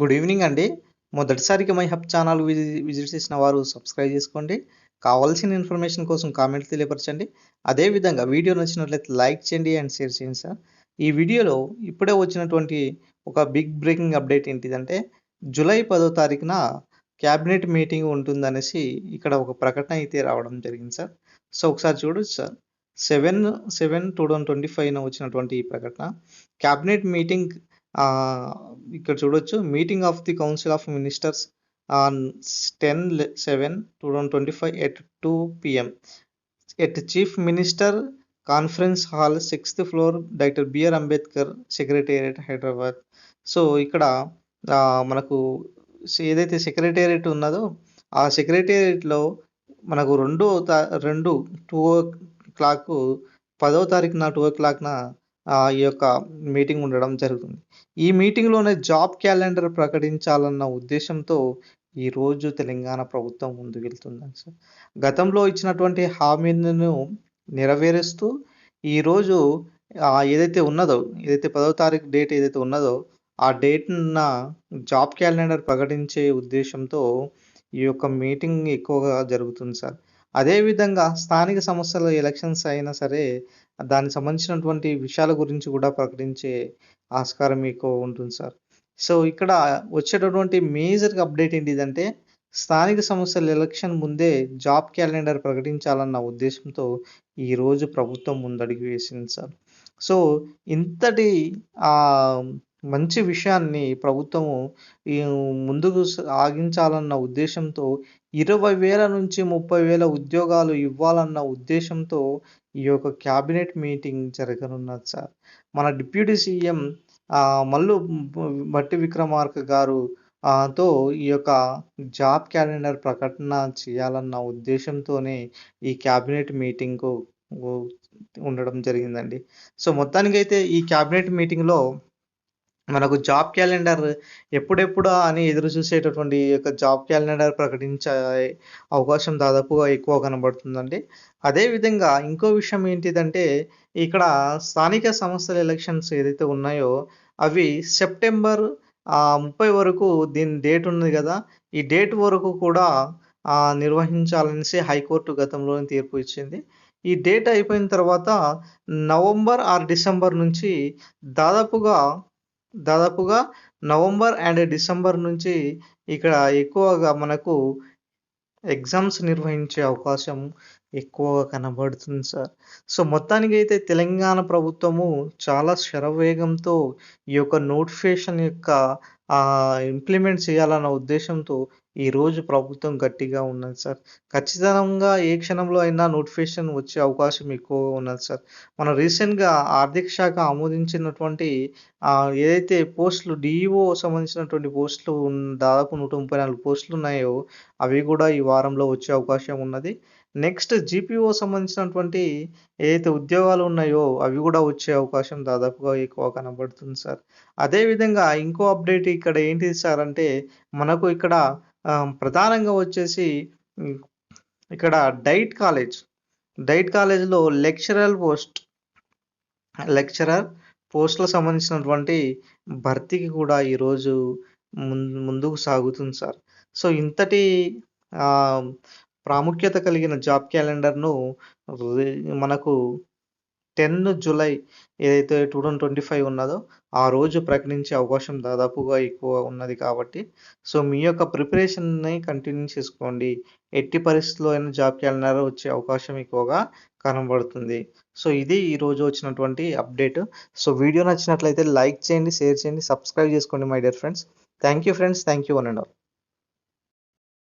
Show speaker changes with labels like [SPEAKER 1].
[SPEAKER 1] Good evening అండి. మొదటిసారిగా my hub channel విజి- విజిట్ చేసిన వారు సబ్స్క్రైబ్ చేసుకోండి. కావాల్సిన ఇన్ఫర్మేషన్ కోసం కామెంట్ తెలియపరచండి. అదేవిధంగా వీడియో నచ్చినట్లయితే లైక్ చేయండి అండ్ షేర్ చేయండి సార్. ఈ వీడియోలో ఇప్పుడే వచ్చినటువంటి ఒక బిగ్ బ్రేకింగ్ అప్డేట్ ఏంటిదంటే జూలై పదో తారీఖున క్యాబినెట్ మీటింగ్ ఉంటుందనేసి ఇక్కడ ఒక ప్రకటన అయితే రావడం జరిగింది సార్. సో ఒకసారి చూడొచ్చు sir. Seven seven two thousand twenty ఫైవ్న వచ్చినటువంటి ఈ ప్రకటన. క్యాబినెట్ మీటింగ్ ఇక్కడ చూడొచ్చు. Meeting of the council of ministers on ten seven two thousand twenty five at two PM at chief minister conference hall sixth floor doctor BR Ambedkar secretariat Hyderabad so ఇక్కడ మనకు ఏదైతే secretariat ఉన్నదో ఆ సెక్రటేరియట్లో మనకు రెండో రెండు టూ ఓ clock పదో తారీఖున టూ ఓ క్లాక్న ఈ యొక్క మీటింగ్ ఉండడం జరుగుతుంది. ఈ మీటింగ్లోనే జాబ్ క్యాలెండర్ ప్రకటించాలన్న ఉద్దేశంతో ఈరోజు తెలంగాణ ప్రభుత్వం ముందుకు వెళ్తుందని సార్. గతంలో ఇచ్చినటువంటి హామీలను నెరవేరుస్తూ ఈరోజు ఏదైతే ఉన్నదో ఏదైతే పదో తారీఖు డేట్ ఏదైతే ఉన్నదో ఆ డేట్న జాబ్ క్యాలెండర్ ప్రకటించే ఉద్దేశంతో ఈ యొక్క మీటింగ్ ఎక్కువగా జరుగుతుంది సార్. అదేవిధంగా స్థానిక సంస్థల ఎలక్షన్స్ అయినా సరే దానికి సంబంధించినటువంటి విషయాల గురించి కూడా ప్రకటించే ఆస్కారం ఎక్కువ ఉంటుంది సార్. సో ఇక్కడ వచ్చేటటువంటి మేజర్ అప్డేట్ ఏంటిదంటే స్థానిక సంస్థల ఎలక్షన్ ముందే జాబ్ క్యాలెండర్ ప్రకటించాలన్న ఉద్దేశంతో ఈరోజు ప్రభుత్వం ముందడుగు వేసింది సార్. సో ఇంతటి మంచి విషయాన్ని ప్రభుత్వము ఈ ముందుకు సాగించాలన్న ఉద్దేశంతో ఇరవై వేల నుంచి ముప్పై వేల ఉద్యోగాలు ఇవ్వాలన్న ఉద్దేశంతో ఈ యొక్క క్యాబినెట్ మీటింగ్ జరగనున్నది సార్. మన డిప్యూటీ సీఎం మల్లు బట్టి విక్రమార్క గారు తో ఈ యొక్క జాబ్ క్యాలెండర్ ప్రకటన చేయాలన్న ఉద్దేశంతోనే ఈ క్యాబినెట్ మీటింగ్ ఉండడం జరిగిందండి. సో మొత్తానికైతే ఈ క్యాబినెట్ మీటింగ్లో మనకు జాబ్ క్యాలెండర్ ఎప్పుడెప్పుడా అని ఎదురు చూసేటటువంటి ఈ యొక్క జాబ్ క్యాలెండర్ ప్రకటించే అవకాశం దాదాపుగా ఎక్కువ కనబడుతుందండి. అదేవిధంగా ఇంకో విషయం ఏంటిదంటే ఇక్కడ స్థానిక సంస్థల ఎలక్షన్స్ ఏదైతే ఉన్నాయో అవి సెప్టెంబర్ ముప్పై వరకు దీని డేట్ ఉన్నది కదా ఈ డేట్ వరకు కూడా నిర్వహించాలనేసి హైకోర్టు గతంలోనే తీర్పు ఇచ్చింది. ఈ డేట్ అయిపోయిన తర్వాత నవంబర్ ఆర్ డిసెంబర్ నుంచి దాదాపుగా దాదాపుగా నవంబర్ అండ్ డిసెంబర్ నుంచి ఇక్కడ ఎక్కువగా మనకు ఎగ్జామ్స్ నిర్వహించే అవకాశం ఎక్కువగా కనబడుతుంది సార్. సో మొత్తానికి అయితే తెలంగాణ ప్రభుత్వము చాలా శరవేగంతో ఈ యొక్క నోటిఫికేషన్ యొక్క ఇంప్లిమెంట్ చేయాలన్న ఉద్దేశంతో ఈరోజు ప్రభుత్వం గట్టిగా ఉన్నది సార్. ఖచ్చితంగా ఏ క్షణంలో అయినా నోటిఫికేషన్ వచ్చే అవకాశం ఎక్కువగా ఉన్నది సార్. మన రీసెంట్గా ఆర్థిక శాఖ ఆమోదించినటువంటి ఏదైతే పోస్టులు డిఈఓ సంబంధించినటువంటి పోస్టులు దాదాపు నూట ముప్పై నాలుగు పోస్టులు ఉన్నాయో అవి కూడా ఈ వారంలో వచ్చే అవకాశం ఉన్నది. నెక్స్ట్ జీపీఓ సంబంధించినటువంటి ఏదైతే ఉద్యోగాలు ఉన్నాయో అవి కూడా వచ్చే అవకాశం దాదాపుగా ఎక్కువ కనబడుతుంది సార్. అదేవిధంగా ఇంకో అప్డేట్ ఇక్కడ ఏంటిది సార్ అంటే మనకు ఇక్కడ ప్రధానంగా వచ్చేసి ఇక్కడ డైట్ కాలేజ్. డైట్ కాలేజ్లో లెక్చరర్ పోస్ట్ లెక్చరర్ పోస్టులకు సంబంధించినటువంటి భర్తీకి కూడా ఈరోజు ముందు ముందుకు సాగుతుంది సార్. సో ఇంతటి ప్రాముఖ్యత కలిగిన జాబ్ క్యాలెండర్ను మనకు టెన్ జూలై ఏదైతే టూ థౌజండ్ ట్వంటీ ఫైవ్ ఉన్నదో ఆ రోజు ప్రకటించే అవకాశం దాదాపుగా ఎక్కువ ఉన్నది కాబట్టి. సో మీ యొక్క ప్రిపరేషన్ని కంటిన్యూ చేసుకోండి. ఎట్టి పరిస్థితుల్లో అయినా జాబ్ క్యాలెండర్ వచ్చే అవకాశం ఎక్కువగా కనబడుతుంది. సో ఇది ఈరోజు వచ్చినటువంటి అప్డేట్. సో వీడియో నచ్చినట్లయితే లైక్ చేయండి షేర్ చేయండి సబ్స్క్రైబ్ చేసుకోండి my dear friends. Thank you friends. Thank you one and all.